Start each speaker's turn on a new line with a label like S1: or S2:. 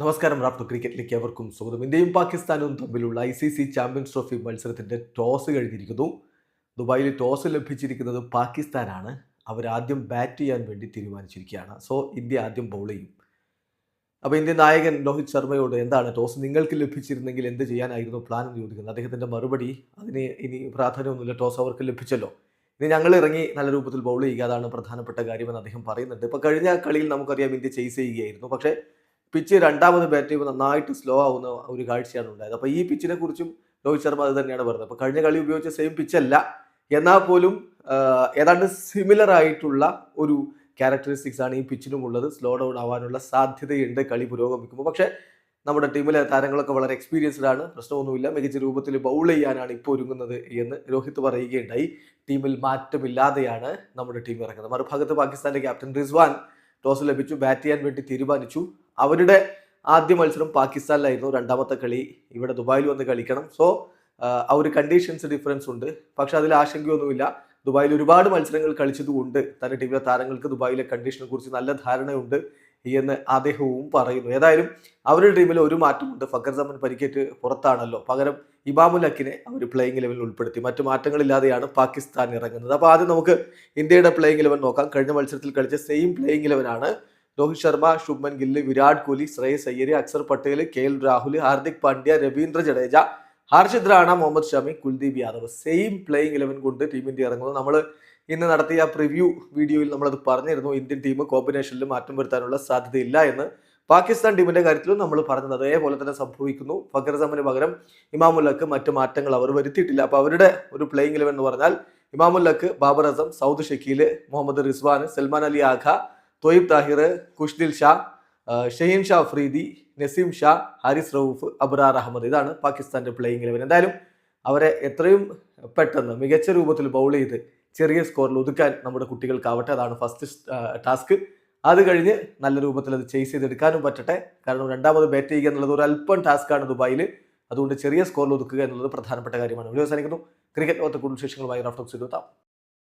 S1: നമസ്കാരം റാപ്പ് ക്രിക്കറ്റിലേക്ക് അവർക്കും സ്വാഗതം. ഇന്ത്യയും പാകിസ്ഥാനും തമ്മിലുള്ള I C C champions trophy മത്സരത്തിന്റെ ടോസ് കഴിഞ്ഞിരിക്കുന്നു. ദുബായിൽ ടോസ് ലഭിച്ചിരിക്കുന്നത് പാകിസ്ഥാനാണ്. അവരാദ്യം ബാറ്റ് ചെയ്യാൻ വേണ്ടി തീരുമാനിച്ചിരിക്കുകയാണ്. സോ ഇന്ത്യ ആദ്യം ബൗൾ ചെയ്യും. അപ്പോൾ ഇന്ത്യൻ നായകൻ രോഹിത് ശർമ്മയോട് എന്താണ് ടോസ് നിങ്ങൾക്ക് ലഭിച്ചിരുന്നെങ്കിൽ എന്ത് ചെയ്യാനായിരുന്നു പ്ലാൻ എന്ന് ചോദിക്കുന്നത് അദ്ദേഹത്തിന്റെ മറുപടി അതിന് ഇനി പ്രാധാന്യമൊന്നുമില്ല ടോസ് അവർക്ക് ലഭിച്ചല്ലോ. ഇനി ഞങ്ങൾ ഇറങ്ങി നല്ല രൂപത്തിൽ ബൗൾ ചെയ്യുക അതാണ് പ്രധാനപ്പെട്ട കാര്യമെന്ന് അദ്ദേഹം പറയുന്നുണ്ട്. ഇപ്പോൾ കഴിഞ്ഞ കളിയിൽ നമുക്കറിയാം ഇന്ത്യ ചേസ് ചെയ്യുകയായിരുന്നു. പക്ഷേ പിച്ച് രണ്ടാമത് ബാറ്റ് ചെയ്യുമ്പോൾ നന്നായിട്ട് സ്ലോ ആവുന്ന ഒരു കാഴ്ചയാണ് ഉണ്ടായത്. അപ്പോൾ ഈ പിച്ചിനെ കുറിച്ചും രോഹിത് ശർമ്മ അത് തന്നെയാണ് പറഞ്ഞത്. അപ്പോൾ കഴിഞ്ഞ കളി ഉപയോഗിച്ച സെയിം പിച്ചല്ല എന്നാൽ പോലും ഏതാണ്ട് സിമിലർ ആയിട്ടുള്ള ഒരു ക്യാരക്ടറിസ്റ്റിക്സ് ആണ് ഈ പിച്ചിനും ഉള്ളത്. സ്ലോ ഡൗൺ ആവാനുള്ള സാധ്യതയുണ്ട് കളി പുരോഗമിക്കുമ്പോൾ. പക്ഷേ നമ്മുടെ ടീമിലെ താരങ്ങളൊക്കെ വളരെ എക്സ്പീരിയൻസ്ഡ് ആണ്. പ്രശ്നമൊന്നുമില്ല. മികച്ച രൂപത്തിൽ ബൗൾ ചെയ്യാനാണ് ഇപ്പോൾ ഒരുങ്ങുന്നത് എന്ന് രോഹിത് പറയുകയുണ്ടായി. ടീമിൽ മാറ്റമില്ലാതെയാണ് നമ്മുടെ ടീം ഇറങ്ങുന്നത്. മറുഭാഗത്ത് പാകിസ്ഥാന്റെ ക്യാപ്റ്റൻ റിസ്വാൻ ടോസ് ലഭിച്ചു. ബാറ്റ് ചെയ്യാൻ വേണ്ടി തീരുമാനിച്ചു. അവരുടെ ആദ്യ മത്സരം പാകിസ്ഥാനിലായിരുന്നു. രണ്ടാമത്തെ കളി ഇവിടെ ദുബായിൽ വന്ന് കളിക്കണം. സോ ആ ഒരു കണ്ടീഷൻസ് ഡിഫറൻസ് ഉണ്ട്. പക്ഷെ അതിൽ ആശങ്കയൊന്നുമില്ല. ദുബായിൽ ഒരുപാട് മത്സരങ്ങൾ കളിച്ചതുകൊണ്ട് തന്റെ ടീമിലെ താരങ്ങൾക്ക് ദുബായിലെ കണ്ടീഷനെ കുറിച്ച് നല്ല ധാരണയുണ്ട് എന്ന് അദ്ദേഹവും പറയുന്നു. ഏതായാലും അവരുടെ ടീമിൽ ഒരു മാറ്റമുണ്ട്. ഫക്കർ സമൻ പരിക്കേറ്റ് പുറത്താണല്ലോ. പകരം ഇമാമുൽ ഹക്കിനെ അവർ പ്ലേയിങ് ലെവലിൽ ഉൾപ്പെടുത്തി. മറ്റു മാറ്റങ്ങളില്ലാതെയാണ് പാകിസ്ഥാൻ ഇറങ്ങുന്നത്. അപ്പോൾ ആദ്യം നമുക്ക് ഇന്ത്യയുടെ പ്ലേയിങ് ലെവൻ നോക്കാം. കഴിഞ്ഞ മത്സരത്തിൽ കളിച്ച same playing ലെവനാണ് Rohit Sharma Shubman Gill Virat Kohli Shreyas Iyer Axar Patel K L Rahul Hardik Pandya Ravindra Jadeja Harshit Rana Mohammed Shami Kuldeep Yadav. Same playing eleven കൊണ്ട് ടീം ഇന്ത്യ ഇറങ്ങുന്നത് നമ്മൾ ഇന്ന് നടത്തിയ preview വീഡിയോയിൽ നമ്മളത് പറഞ്ഞിരുന്നു. Indian team കോമ്പിനേഷനിൽ മാറ്റം വരുത്താനുള്ള സാധ്യതയില്ല എന്ന്. പാകിസ്ഥാൻ ടീമിന്റെ കാര്യത്തിലും നമ്മൾ പറഞ്ഞത് അതേപോലെ തന്നെ സംഭവിക്കുന്നു. സമന് പകരം ഇമാമുല്ലക്ക് മറ്റു മാറ്റങ്ങൾ അവർ വരുത്തിയിട്ടില്ല. അപ്പോൾ അവരുടെ ഒരു പ്ലേയിങ് ഇലവൻ എന്ന് പറഞ്ഞാൽ ഇമാമുല്ലക്ക് ബാബർ അസം സൗദ് ഷക്കീൽ മുഹമ്മദ് റിസ്വാൻ സൽമാൻ അലി ആഖ തൊയ്ബ് താഹിർ കുഷ്ദിൽ ഷാ ഷഹീൻ ഷാ ഫ്രീദി നസീം ഷാ ഹാരിസ് റൌഫ് അബ്രാർ അഹമ്മദ്. ഇതാണ് പാകിസ്ഥാന്റെ പ്ലേയിങ് ഇലവൻ എന്തായാലും അവരെ എത്രയും പെട്ടെന്ന് മികച്ച രൂപത്തിൽ ബൗൾ ചെയ്ത് ചെറിയ സ്കോറിൽ ഒതുക്കാൻ നമ്മുടെ കുട്ടികൾക്കാവട്ടെ അതാണ് ഫസ്റ്റ് ടാസ്ക് അത് കഴിഞ്ഞ് നല്ല രൂപത്തിൽ അത് ചേസ് ചെയ്തെടുക്കാനും പറ്റട്ടെ. കാരണം രണ്ടാമത് ബാറ്റ് ചെയ്യുക എന്നുള്ളത് ഒരു അല്പം ടാസ്ക്കാണ് ദുബായിൽ അതുകൊണ്ട് ചെറിയ സ്കോറിൽ ഒതുക്കുക എന്നുള്ളത് പ്രധാനപ്പെട്ട കാര്യമാണ്. വീഡിയോ അവസാനിക്കുന്നു. ക്രിക്കറ്റ് ലോകത്തെ കൂടുതൽ വിശേഷങ്ങളുമായി റഫ്റ്റോക്സ് എത്താം.